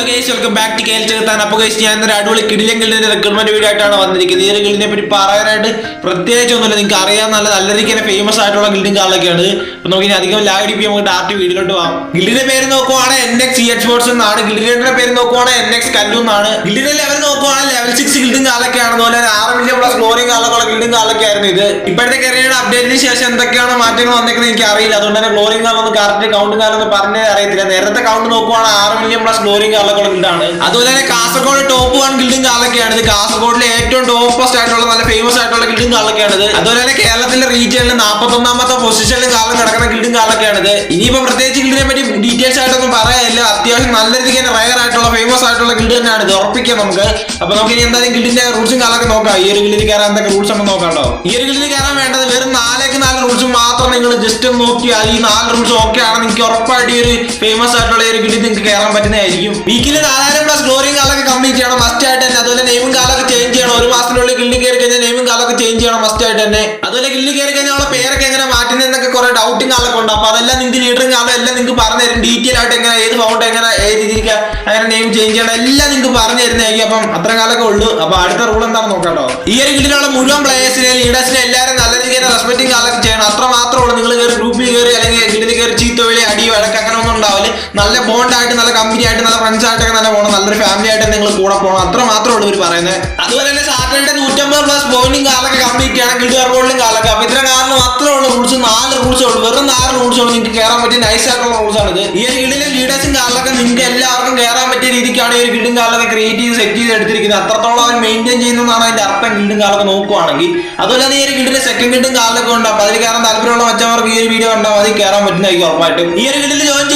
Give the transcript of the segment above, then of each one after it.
Hello guys welcome back to കേൽ ചേർത്താൻ അപ്പോൾ guys ഞാൻ ഒരു അടിപൊളി കിടിലൻ ഗിൽഡിന്റെ റിക്രൂട്ട്മെന്റ് വീഡിയോ ആയിട്ടാണ് വന്നിരിക്കുന്നത്. ഈ ഒരു ഗിൽഡിനെ പറ്റി പറയാനായിട്ട് പ്രത്യേകിച്ച് ഒന്നുമില്ല. നിങ്ങൾക്ക് അറിയാൻ നല്ല നല്ല രീതിക്ക് തന്നെ ഫേമസ് ആയിട്ടുള്ള ഗിൽഡിംഗ് കാളൊക്കെയാണ് അപ്പൊ നമുക്ക് ഇനി അധികം ലാഗ് അടിപ്പിച്ച് നമുക്ക് ഡയറക്റ്റ് വീഡിയോയിലോട്ട് പോകാം ഗിൽഡിന്റെ പേര് നോക്കുവാണെങ്കിൽ N X C H sports എന്നാണ്. ഗിൽഡിന്റെ പേര് നോക്കുവാണെങ്കിൽ എൻ എക്സ് കല്ലു എന്നാണ്. ഗിൽഡിന്റെ ലെവൽ നോക്കുവാണെങ്കിൽ ലെവൽ സിക്സ് ഗിൽഡിംഗ് കാലൊക്കെയാണ് അതുപോലെ മില്യൺ പ്ലസ് ഗ്ലോറിംഗ് കാലൊക്കെ ഗിൽഡിംഗ് കാലൊക്കെ ആയിരുന്നു ഇത്. ഇപ്പോഴത്തെ കരിയറിന്റെ അപ്ഡേറ്റിന് ശേഷം എന്തൊക്കെയാണ് മാറ്റങ്ങൾ വന്നേക്കുന്നത് എനിക്ക് അറിയില്ല. അതുകൊണ്ട് തന്നെ ഗ്ലോറിംഗ് കാലൊന്നും കറക്റ്റ് കൗണ്ട് കാലൊന്നും പറഞ്ഞേ അറിയത്തില്ല. നേരത്തെ കൗണ്ട് നോക്കുവാണെങ്കിൽ ആറ് മില്യൺ പ്ലസ് ഗ്ലോറിംഗ് കാലൊക്കെ ഗിൽഡാണ് അതുപോലെ തന്നെ കാസർഗോഡ് ടോപ്പ് വൺ ഗിൽഡും കാലൊക്കെയാണ് ഇത്. കാസർഗോഡിലെ ഏറ്റവും ടോപ്പസ്റ്റ് ആയിട്ടുള്ള നല്ല ഫേമസ് ആയിട്ടുള്ള ഗിൽഡും കാലൊക്കെയാണ് ഇത്. അതുപോലെ തന്നെ കേരളത്തിലെ റീജിയനിൽ നാൽപ്പത്തി ഒന്നാമത്തെ പൊസിഷനിൽ കാലം കിടക്കുന്ന ഗിൽഡും ഇത്. ഇനിയിപ്പോ പ്രത്യേകിച്ച് ഗിൽഡിനെ പറ്റി ഡീറ്റെയിൽസ് ആയിട്ടൊന്നും പറയാനില്ല. അത്യാവശ്യം നല്ല രീതിക്ക് തന്നെ റയർ ആയിട്ടുള്ള ഫേമസ് ആയിട്ടുള്ള ഗിൽഡ് തന്നെയാണ് ഇത്. ഉറപ്പിക്കാം നമുക്ക്. അപ്പൊ നമുക്ക് ഇനി എന്തായാലും ഗിൽഡിന്റെ റൂൾസും കാലൊക്കെ നോക്കാം. ഒരു ഗിൽഡിൽ കയറാൻ എന്തൊക്കെ റൂൾസ് ഉണ്ടെന്ന് നോക്കാണ്ടോ ഈ ഒരു ഗിൽഡിൽ കയറാൻ വേണ്ടത് വെറും നാലേക്ക് നാല് റൂൾസ് മാത്രം നിങ്ങൾ ജസ്റ്റ് ഒന്ന് നോക്കിയാൽ ഈ നാല് റൂൾസ് ഓക്കെ ആണ് നിങ്ങൾക്ക് ഉറപ്പായിട്ട് ഈ ഒരു ഫേമസ് ആയിട്ടുള്ള ഒരു ഗിൽഡിൽ നിങ്ങൾക്ക് കയറാൻ പറ്റുന്നതായിരിക്കും. വീക്കിൽ നാലായിരം പ്ലസ് ഗ്ലോറിയും കാലൊക്കെ കംപ്ലീറ്റ് ചെയ്യണം. മസ്റ്റ് ആയിട്ട് തന്നെ. അതുപോലെ നെയ്മും ഒരു ഗിൽഡിൽ കയറി കഴിഞ്ഞാൽ നെയിമും കാലൊക്കെ ചേഞ്ച് ചെയ്യണം മസ്റ്റ് ആയിട്ട് തന്നെ. അതുപോലെ ഗിൽഡിൽ കയറി കഴിഞ്ഞാൽ അവളെ പേരൊക്കെ എങ്ങനെ മാറ്റുന്നതെന്നൊക്കെ കുറെ ഡൗട്ടിങ് കാലൊക്കെ ഉണ്ട്. അപ്പൊ അതെല്ലാം നിങ്ങൾക്ക് ലീഡറും കാലം എല്ലാം നിങ്ങൾക്ക് പറഞ്ഞു തരും. ഡീറ്റെയിൽ ആയിട്ട് എങ്ങനെ ഏത് ഫൗണ്ട് എങ്ങനെ ഏത് രീതിക്ക് അങ്ങനെ നെയിം ചേഞ്ച് ചെയ്യണം. എല്ലാം നിങ്ങൾക്ക് പറഞ്ഞു തരുന്നതായിരിക്കും. അപ്പം അത്ര കാലൊക്കെ ഉള്ളൂ. അപ്പൊ അടുത്ത റൂൾ എന്താണെന്ന് നോക്കാട്ടോ ഈ ഒരു ഗിൽഡിലുള്ള മുഴുവൻ പ്ലേയേഴ്സിനെ ലീഡേഴ്സിനെ എല്ലാവരും നല്ല രീതിയിൽ റെസ്പെക്ടിങ് കാലൊക്കെ ചെയ്യണം. അത്ര മാത്രമേ ഉള്ളൂ നിങ്ങൾ കയറി ഗ്രൂപ്പിൽ കയറി അല്ലെങ്കിൽ നല്ല ബോണ്ടായിട്ട് നല്ല കമ്പനി ആയിട്ട് നല്ല ഫ്രണ്ട്സ് ആയിട്ടൊക്കെ നല്ല പോകണം നല്ലൊരു ഫാമിലി ആയിട്ട് നിങ്ങൾ കൂടെ പോകണം അത്ര മാത്രമേ ഉള്ളൂ ഇവർ പറയുന്നത് അതുപോലെ തന്നെ സാറ്റർഡേ നൂറ്റമ്പത് പ്ലസ് പോയിന്റും കാലൊക്കെ കംപ്ലീറ്റ് ചെയ്യണം കിട്ടുകാർ ബോളിലും കാലൊക്കെ. അപ്പൊ ഇത്ര കാരണം മാത്രമേ ഉള്ളൂ റൂൾസ് നാല് റൂൾസ് ഉള്ളൂ. വെറും നാല് റൂൾസ് ഉള്ളൂ. നിങ്ങൾക്ക് കയറാൻ പറ്റിയ നൈസ് ആയിട്ടുള്ള ആണ് ഇത് ഈ ഒരു കിടിലെ ലീഡേഴ്സും കാലൊക്കെ നിങ്ങൾക്ക് എല്ലാവർക്കും കയറാൻ പറ്റിയ രീതിക്കാണ് ഈ ഒരു കിടും കാലൊക്കെ ക്രിയേറ്റ് ചെയ്ത് സെറ്റ് ചെയ്ത് എടുത്തിരിക്കുന്നത്. അത്രത്തോളം അവർ മെയിന്റെയിൻ ചെയ്യുന്നതാണ് അതിന്റെ അർത്ഥം കിടും കാലൊക്കെ നോക്കുവാണെങ്കിൽ. അതുപോലെ ഈ ഒരു കിടിലെ സെക്കൻഡ് ഗിൽഡും കാലൊക്കെ ഉണ്ട്. അപ്പൊ അതിൽ കയറാൻ താല്പര്യമുള്ള മറ്റവർക്ക് ഈ ഒരു വീഡിയോ കണ്ടാൽ മതി. കയറാൻ പറ്റുന്നതായിരിക്കും ഉറപ്പായിട്ടും. ഈ ഒരു ഗിൽഡിൽ ജോയിൻ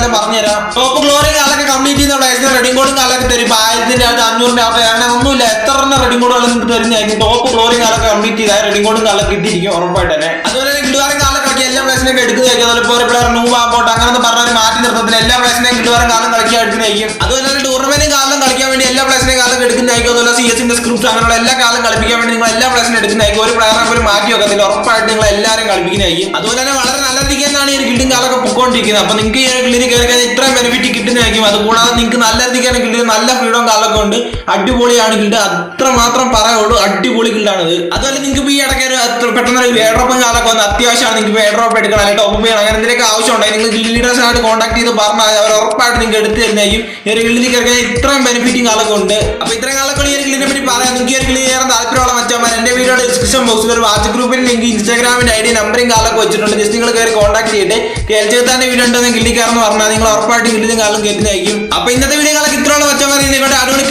കാരണം പറഞ്ഞുതരാം. ടോപ്പ് ഗ്ലോറി കാലൊക്കെ കംപ്ലീറ്റ് ചെയ്യുന്ന പ്ലേസിന് റെഡിങ് കോഡും കാലൊക്കെ തരും. ഇപ്പൊ ആയിരത്തിന്റെ അകത്ത് അഞ്ഞൂറിന്റെ അകത്ത് അങ്ങനെ ഒന്നുമില്ല. എത്ര എണ്ണം റെഡിങ് കോഡുകൾ തരുന്നതായിരിക്കും ടോപ്പ് ഗ്ലോറി കാലൊക്കെ കംപ്ലീറ്റ് ചെയ്താൽ റെഡിങ് കോഡും കാലൊക്കെ കിട്ടിയിരിക്കും ഉറപ്പായിട്ട് തന്നെ. അതുപോലെ തന്നെ ഗിൽഡുവാറും കാലം കളിക്കുക എല്ലാ പ്ലേസിനൊക്കെ എടുക്കുന്നതായിരിക്കും അതുപോലെ ഇപ്പോൾ ഒരു പ്ലെയർ നൂവ് ആമ്പോട്ട് അങ്ങനെ പറഞ്ഞ മാറ്റി നിർത്തത്തിൽ എല്ലാ പ്ലേസിനെയും കിട്ടുവാരം കാലം കളിക്കാൻ എടുക്കുന്നതായിരിക്കും അതുപോലെ തന്നെ ടൂർണമെന്റും കാലം കളിക്കാൻ വേണ്ടി എല്ലാ പ്ലേസിനെയും കാലം എടുക്കുന്നതായിരിക്കും അതുപോലെ സി എസിന്റെ സ്ക്രിപ്റ്റ് അങ്ങനെയുള്ള എല്ലാ കാലം കളിപ്പിക്കാൻ വേണ്ടി നിങ്ങൾ എല്ലാ പ്ലേസിനും എടുക്കുന്നതായിരിക്കും. ഒരു പ്ലെയറെ പോലും മാറ്റി വെക്കത്തില്ല ഉറപ്പായിട്ട് നിങ്ങൾ എല്ലാവരും കളിപ്പിക്കുന്നതായിരിക്കും. അതുപോലെ തന്നെ വളരെ നല്ല രീതിക്ക് തന്നെയാണ് ഈ ഗിൽഡിംഗ് കാലൊക്കെ പൊക്കോണ്ടിരിക്കുന്നത് അപ്പൊ നിങ്ങൾക്ക് ഈ ഗിൽഡിന് കയറി കഴിഞ്ഞാൽ ഇത്രയും ബെനിഫിറ്റ് കിട്ടുന്നതായിരിക്കും. അതുകൂടാതെ നിങ്ങൾക്ക് നല്ല രീതിക്കാണ് ഗിൽഡിന് നല്ല ഫ്രീഡം കാലൊക്കെ ഉണ്ട്. അടിപൊളിയാണ് ഗിൽഡ് അത്ര മാത്രം പറയുള്ളൂ അടിപൊളി ഗിൽഡാണ് ഇത്. അതുപോലെ നിങ്ങൾക്ക് ഈ ഇടയ്ക്ക് ഒരു പെട്ടെന്ന് ഒരു എയർഡ്രോപ്പും കാലൊക്കെ വന്ന് അത്യാവശ്യമാണ്. നിങ്ങൾക്ക് എയർഡ്രോപ്പ് എടുക്കണം. അല്ലെങ്കിൽ ടോപ്പ് ചെയ്യണം അങ്ങനെ എന്തെങ്കിലും ആവശ്യം ഉണ്ടെങ്കിൽ നിങ്ങൾ ഗിൽഡ് ലീഡേഴ്സിനായിട്ട് കോൺടാക്ട് ചെയ്ത് പറഞ്ഞാൽ അവർ ഉറപ്പായിട്ട് നിങ്ങൾക്ക് എടുത്തു തരുന്നതായിരിക്കും. ഈ ഒരു ഗിൽഡിൽ കയറി ഇത്രയും ബെനിഫിറ്റും കാലൊക്കെ ഉണ്ട് അപ്പൊ ഇത്രയും കാലൊക്കെ ഈ ഒരു ഗിൽഡിനെ പറ്റി പറയാം നിങ്ങൾക്ക് ഒരു ക്ലിയർ ചെയ്യാൻ താല്പര്യമുള്ള മറ്റന്മാർ എന്റെ വീഡിയോയുടെ ഡിസ്ക്രിപ്ഷൻ ബോക്സിൽ ഒരു വാട്സ്ആപ്പ് ഗ്രൂപ്പിൽ ലിങ്ക് ഇൻസ്റ്റാഗ്രാമിന്റെ ഐ ഡി നമ്പറും കാലൊക്കെ വെച്ചിട്ടുണ്ട്. ജസ്റ്റ് നിങ്ങൾ കയറി കോൺടാക്ട് ചെയ്തിട്ട് കേൾച്ചെത്താന്റെ വീഡിയോ ഉണ്ടെന്ന് കിള്ളിക്കാരെന്ന് പറഞ്ഞാൽ നിങ്ങൾ ഉറപ്പായിട്ട് ഗിൽഡിനും കാലം കേൾക്കുന്നതായിരിക്കും. അപ്പൊ ഇന്നത്തെ വീഡിയോ കാലൊക്കെ ഇത്രയുള്ള മറ്റന്മാർ നിങ്ങളുടെ അടിപൊളി